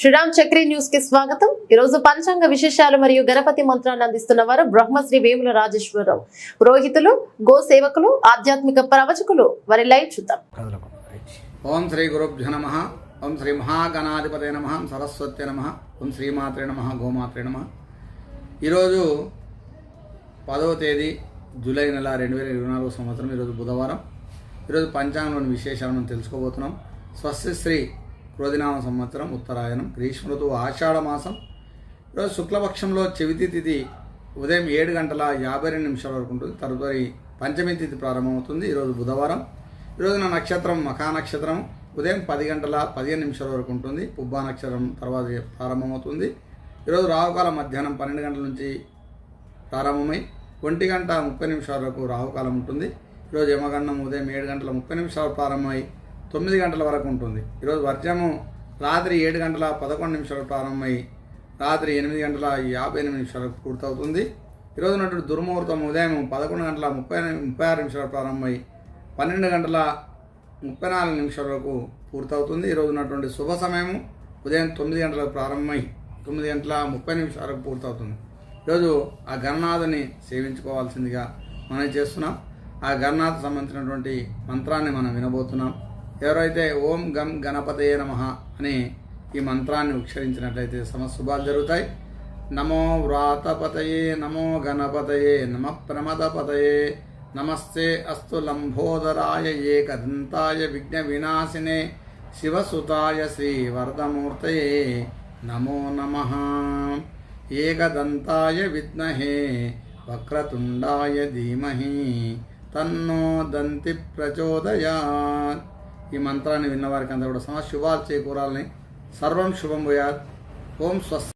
శ్రీరామ్ చక్రి న్యూస్కి స్వాగతం. ఈ రోజు పంచాంగ విశేషాలు మరియు గణపతి మంత్రాన్ని అందిస్తున్న వారు బ్రహ్మశ్రీ వేముల రాజేశ్వరరావు. పురోహితులు గో సేవకులు ఆధ్యాత్మిక ప్రవచకులు. వారి లైవ్ చూద్దాం. ఓం శ్రీ గురుభ్యో నమ. ఓం శ్రీ మహాగణాధిపతి నమ. సరస్వతి నమ. ఓం శ్రీమాత్రే నమ. గోమాత్రే నమ. ఈరోజు పదవ తేదీ జూలై నెల రెండు వేల ఇరవై నాలుగు సంవత్సరం. ఈరోజు బుధవారం. ఈరోజు పంచాంగంలోని విశేషాలను తెలుసుకోబోతున్నాం. స్వస్తి శ్రీ క్రోధినామ సంవత్సరం ఉత్తరాయణం గ్రీష్మ ఋతువు ఆషాఢమాసం ఈరోజు శుక్లపక్షంలో చెవితి తిథి ఉదయం ఏడు గంటల యాభై రెండు నిమిషాల వరకు ఉంటుంది. తదుపరి పంచమి తిథి ప్రారంభమవుతుంది. ఈరోజు బుధవారం. ఈరోజు నా నక్షత్రం మఖా నక్షత్రం. ఉదయం పది గంటల పదిహేను నిమిషాల వరకు ఉంటుంది. పుబ్బా నక్షత్రం తర్వాత ప్రారంభమవుతుంది. ఈరోజు రాహుకాలం మధ్యాహ్నం పన్నెండు గంటల నుంచి ప్రారంభమై ఒంటి గంట ముప్పై నిమిషాల వరకు రాహుకాలం ఉంటుంది. ఈరోజు యమగండం ఉదయం ఏడు గంటల ముప్పై నిమిషాలు ప్రారంభమై తొమ్మిది గంటల వరకు ఉంటుంది. ఈరోజు వర్జము రాత్రి ఏడు గంటల పదకొండు నిమిషాలు ప్రారంభమై రాత్రి ఎనిమిది గంటల యాభై ఎనిమిది నిమిషాలకు పూర్తవుతుంది. ఈరోజు ఉన్నటువంటి దుర్ముహూర్తం ఉదయం పదకొండు గంటల ముప్పై ముప్పై ఆరు నిమిషాలు ప్రారంభమై పన్నెండు గంటల ముప్పై నాలుగు నిమిషాల వరకు పూర్తవుతుంది. ఈరోజు ఉన్నటువంటి శుభ సమయము ఉదయం తొమ్మిది గంటలకు ప్రారంభమై తొమ్మిది గంటల ముప్పై నిమిషాలకు పూర్తవుతుంది. ఈరోజు ఆ గణనాథుని సేవించుకోవాల్సిందిగా మనం చేస్తున్నాం. ఆ గణనాథ్ సంబంధించినటువంటి మంత్రాన్ని మనం వినబోతున్నాం. ఎవరైతే ఓం గం గణపతయ నమ అని ఈ మంత్రాన్ని ఉచ్చరించినట్లయితే సమశుభాలు జరుగుతాయి. నమో వ్రాతపతయే నమో గణపతయే నమ ప్రమదపతయే నమస్తే అస్తు లంబోదరాయ ఏకదంతాయ విఘ్న వినాశినే శివసుతాయ శ్రీవరదమూర్తయే నమో నమ. ఏకదంతాయ విద్మహే వక్రతుండాయ ధీమహి తన్నో దంతి ప్రచోదయాత్. ఈ మంత్రాన్ని విన్నవారికి అందరూ కూడా సమశుభాలు చేకూరాలని. సర్వం శుభం భూయాత్. ఓం స్వస్తి.